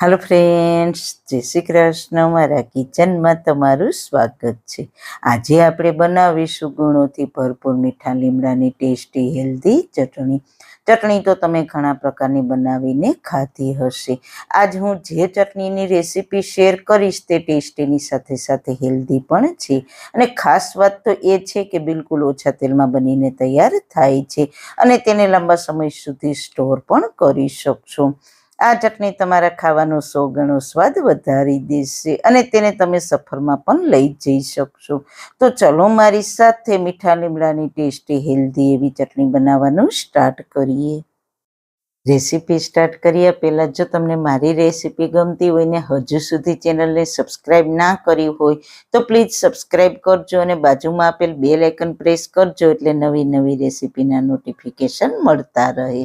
હાલો friends જય શ્રી કૃષ્ણ. મારા કિચનમાં તમારું સ્વાગત છે. આજે આપણે બનાવીશું ગુણોથી ભરપૂર મીઠા લીમડાની ટેસ્ટી, હેલ્ધી ચટણી. ચટણી તો તમે ઘણા પ્રકારની બનાવીને ખાધી હશે. આજ હું જે ચટણીની રેસીપી શેર કરીશ તે ટેસ્ટીની સાથે સાથે હેલ્ધી પણ છે. અને ખાસ વાત તો એ છે કે બિલકુલ ઓછા તેલમાં બનીને તૈયાર થાય છે. અને તેને લાંબા સમય સુધી સ્ટોર પણ કરી શકશો. આ ચટણી તમારા ખાવાનો સો ગણો સ્વાદ વધારી દેશે અને તેને તમે સફરમાં પણ લઈ જઈ શકશો. તો ચલો મારી સાથે મીઠા લીમડાની ટેસ્ટી હેલ્ધી એવી ચટણી બનાવવાનું સ્ટાર્ટ કરીએ. રેસીપી સ્ટાર્ટ કર્યા પહેલાં જો તમને મારી રેસીપી ગમતી હોય ને હજુ સુધી ચેનલને સબસ્ક્રાઈબ ના કરી હોય, તો પ્લીઝ સબસ્ક્રાઈબ કરજો અને બાજુમાં આપેલ બે આઇકન પ્રેસ કરજો એટલે નવી નવી રેસીપીના નોટિફિકેશન મળતા રહે.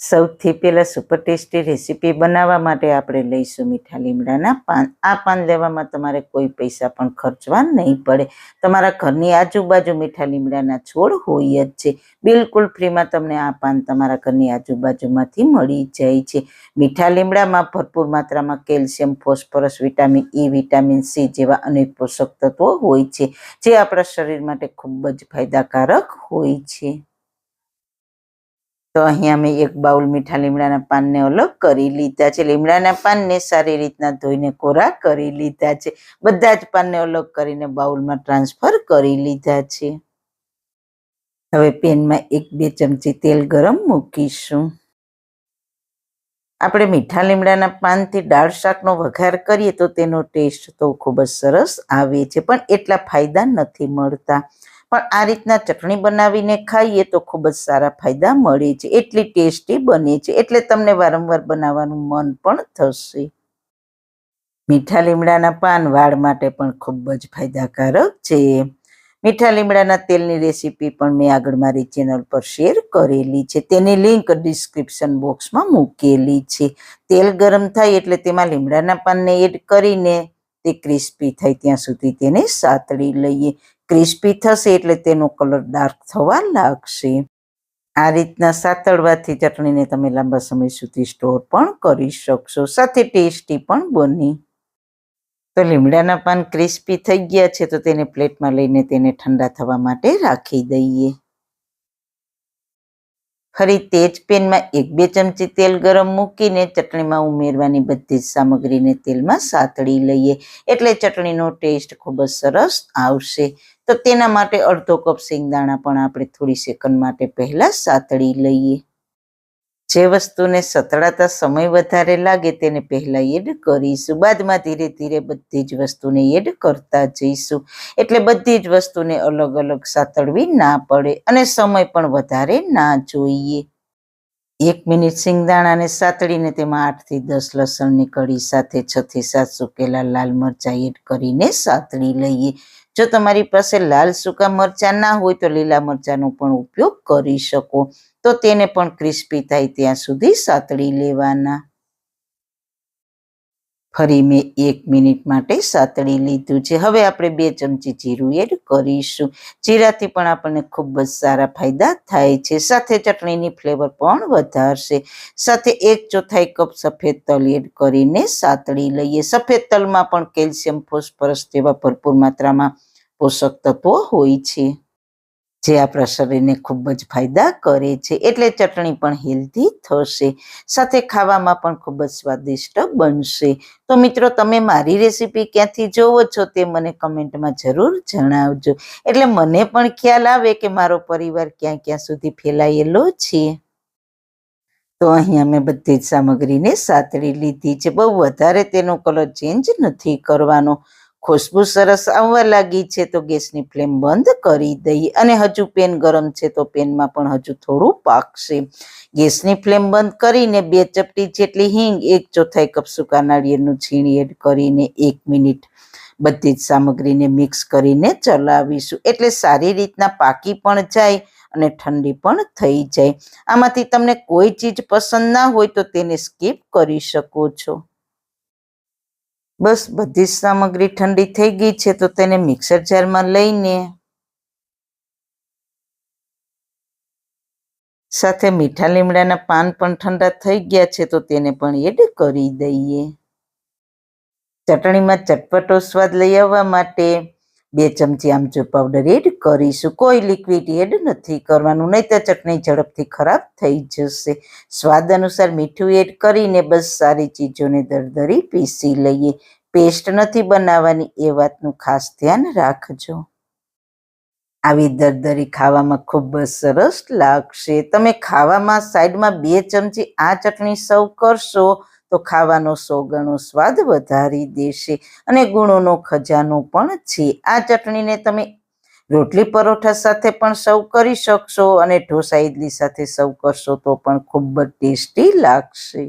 સૌથી પહેલાં સુપર ટેસ્ટી રેસીપી બનાવવા માટે આપણે લઈશું મીઠા લીમડાના પાન. આ પાન લેવામાં તમારે કોઈ પૈસા પણ ખર્ચવા નહીં પડે. તમારા ઘરની આજુબાજુ મીઠા લીમડાના છોડ હોય જ છે. બિલકુલ ફ્રીમાં તમને આ પાન તમારા ઘરની આજુબાજુમાંથી મળી જાય છે. મીઠા લીમડામાં ભરપૂર માત્રામાં calcium, phosphorus, vitamin E vitamin C જેવા અનેક પોષક તત્વો હોય છે, જે આપણા શરીર માટે ખૂબ જ ફાયદાકારક હોય છે. તો અહીંયા મેં એક બાઉલ મીઠા લીમડાના પાનને અલગ કરી લીધા છે. લીમડાના પાનને સારી રીતના ધોઈને કોરા કરી લીધા છે. બધા જ પાનને અલગ કરીને બાઉલમાં ટ્રાન્સફર કરી લીધા છે. હવે પેનમાં એક બે ચમચી તેલ ગરમ મૂકીશું. આપણે મીઠા લીમડાના પાનથી દાળ શાકનો વઘાર કરીએ તો તેનો ટેસ્ટ તો ખૂબ જ સરસ આવે છે, પણ એટલા ફાયદા નથી મળતા. પણ આ રીતના ચટણી બનાવીને ખાઈએ તો ખૂબ જ સારા ફાયદા મળે છે. એટલી ટેસ્ટી બને છે. એટલે તમને વારંવાર બનાવવાનું મન પણ થશે. મીઠા લીમડાના પાન વાળ માટે પણ ખૂબ જ ફાયદાકારક છે. મીઠા લીમડાના તેલની રેસીપી પણ મેં આગળ મારી ચેનલ પર શેર કરેલી છે. તેની લિંક ડિસ્ક્રિપ્શન બોક્સમાં મૂકેલી છે. તેલ ગરમ થાય એટલે તેમાં લીમડાના પાનને એડ કરીને તે ક્રિસ્પી થાય ત્યાં સુધી તેને સાતળી લઈએ. ક્રિસ્પી થશે એટલે તેનો કલર ડાર્ક થવા લાગશે. આ રીતના સાતળવાથી ચટણીને તમે લાંબા સમય સુધી સ્ટોર પણ કરી શકશો. સાથે ટેસ્ટી પણ બની. તો લીમડાના પાન ક્રિસ્પી થઈ ગયા છે તો તેને પ્લેટમાં લઈને તેને ઠંડા થવા માટે રાખી દઈએ. ફરી તેજ પેનમાં એક બે ચમચી તેલ ગરમ મૂકીને ચટણીમાં ઉમેરવાની બધી જ સામગ્રીને તેલમાં સાતળી લઈએ. એટલે ચટણીનો ટેસ્ટ ખૂબ જ સરસ આવશે. તો તેના માટે અડધો કપ સિંગદાણા પણ આપણે થોડી સેકન્ડ માટે પહેલા સાતળી લઈએ. જે વસ્તુને સતળાતા સમય વધારે લાગે તેને પહેલા એડ કરીશું. બાદમાં ધીરે ધીરે બધી જ વસ્તુને એડ કરતા જઈશું. એટલે બધી જ વસ્તુને અલગ અલગ સાતળવી ના પડે અને સમય પણ વધારે ના જોઈએ. એક મિનિટ સિંગદાણાને સાતળીને તેમાં આઠથી દસ લસણની કળી સાથે છ થી સાત સુકેલા લાલ મરચાં એડ કરીને સાતળી લઈએ. જો તમારી પાસે લાલ સૂકા મરચાં ના હોય તો લીલા મરચાંનો પણ ઉપયોગ કરી શકો. તો તેને પણ ક્રિસ્પી થાય ત્યાં સુધી સાતળી લેવાના. ફરી મેં એક મિનિટ માટે સાતળી લીધું છે. હવે આપણે બે ચમચી જીરું એડ કરીશું. જીરાથી પણ આપણને ખૂબ જ સારા ફાયદા થાય છે. સાથે ચટણીની ફ્લેવર પણ વધારશે. સાથે એક ચોથાઈ કપ સફેદ તલ એડ કરીને સાતળી લઈએ. સફેદ તલમાં પણ કેલ્શિયમ, ફોસ્ફરસ જેવા ભરપૂર માત્રામાં પોષક તત્વો હોય છે. જે આપણા શરીરને ખૂબ જ ફાયદા કરે છે. એટલે ચટણી પણ હેલ્ધી થશે. સાથે ખાવામાં પણ ખૂબ જ સ્વાદિષ્ટ બનશે. તો મિત્રો, તમે મારી રેસીપી ક્યાંથી જોવો છો તે મને કમેન્ટમાં જરૂર જણાવજો. એટલે મને પણ ખ્યાલ આવે કે મારો પરિવાર ક્યાં ક્યાં સુધી ફેલાયેલો છે. તો અહીંયા મેં બધી જ સામગ્રીને સાતળી લીધી છે. બહુ વધારે તેનો કલર ચેન્જ નથી કરવાનો. ખુશ્બુ સરસ આવવા લાગી છે તો ગેસની ફ્લેમ બંધ કરી દઈએ અને હજુ પેન ગરમ છે તો પેનમાં પણ હજુ થોડું પાકશે. ગેસની ફ્લેમ બંધ કરીને બે ચપટી જેટલી હિંગ, એક ચોથાઈ કપ સૂકા નાળિયેરનું છીણી એડ કરીને એક મિનિટ બધી જ સામગ્રીને મિક્સ કરીને ચલાવીશું. એટલે સારી રીતના પાકી પણ જાય અને ઠંડી પણ થઈ જાય. આમાંથી તમને કોઈ ચીજ પસંદ ના હોય તો તેને સ્કીપ કરી શકો છો. બસ બધી જ સામગ્રી ઠંડી થઈ ગઈ છે, તો તેને મિક્સર જારમાં લઈને સાથે મીઠા લીમડાના પાન પણ ઠંડા થઈ ગયા છે, તો તેને પણ એડ કરી દઈએ. ચટણીમાં ચટપટો સ્વાદ લઈ આવવા માટે બે ચમચી આમચૂર પાવડર એડ કરીશું. કોઈ લિક્વિડ એડ નથી કરવાનું નહીં તો ચટણી ઝડપથી ખરાબ થઈ જશે. સ્વાદ અનુસાર મીઠું એડ કરીને બસ સારી ચીજોને દરદરી પીસી લઈએ. પેસ્ટ નથી બનાવવાની, એ વાતનું ખાસ ધ્યાન રાખજો. આવી દરદરી ખાવામાં ખૂબ જ સરસ લાગશે. તમે ખાવામાં સાઈડમાં બે ચમચી આ ચટણી સર્વ કરશો તો ખાવાનો સો ગણો સ્વાદ વધારી દેશે અને ગુણોનો ખજાનો પણ છે. આ ચટણીને તમે રોટલી પરોઠા સાથે પણ સર્વ કરી શકશો અને ઢોસા ઇડલી સાથે સર્વ કરશો તો પણ ખૂબ જ ટેસ્ટી લાગશે.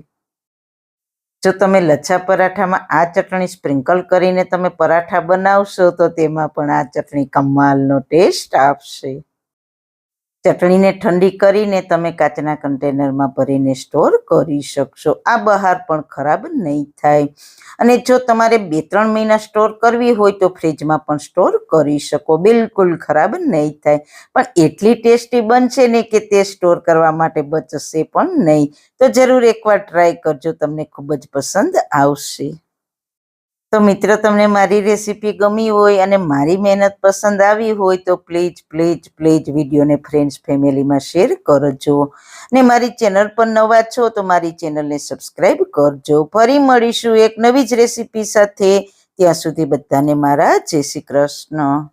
જો તમે લચ્છા પરાઠામાં આ ચટણી સ્પ્રિંકલ કરીને તમે પરાઠા બનાવશો તો તેમાં પણ આ ચટણી કમાલનો ટેસ્ટ આપશે. ચટણીને ઠંડી કરીને તમે કાચના કન્ટેનરમાં ભરીને સ્ટોર કરી શકશો. આ બહાર પણ ખરાબ નહીં થાય. અને જો તમારે બે ત્રણ મહિના સ્ટોર કરવી હોય તો ફ્રીજમાં પણ સ્ટોર કરી શકો. બિલકુલ ખરાબ નહીં થાય. પણ એટલી ટેસ્ટી બનશે ને કે તે સ્ટોર કરવા માટે બચશે પણ નહીં. તો જરૂર એકવાર ટ્રાય કરજો. તમને ખૂબ જ પસંદ આવશે. તો મિત્રો, તમને મારી રેસીપી ગમી હોય અને મારી મહેનત પસંદ આવી હોય, તો પ્લીઝ પ્લીઝ પ્લીઝ વિડીયોને ફ્રેન્ડ્સ ફેમિલીમાં શેર કરજો. ને મારી ચેનલ પર નવા છો, તો મારી ચેનલને સબસ્ક્રાઈબ કરજો. ફરી મળીશું એક નવી જ રેસીપી સાથે. ત્યાં સુધી બધાને મારા જય શ્રી કૃષ્ણ.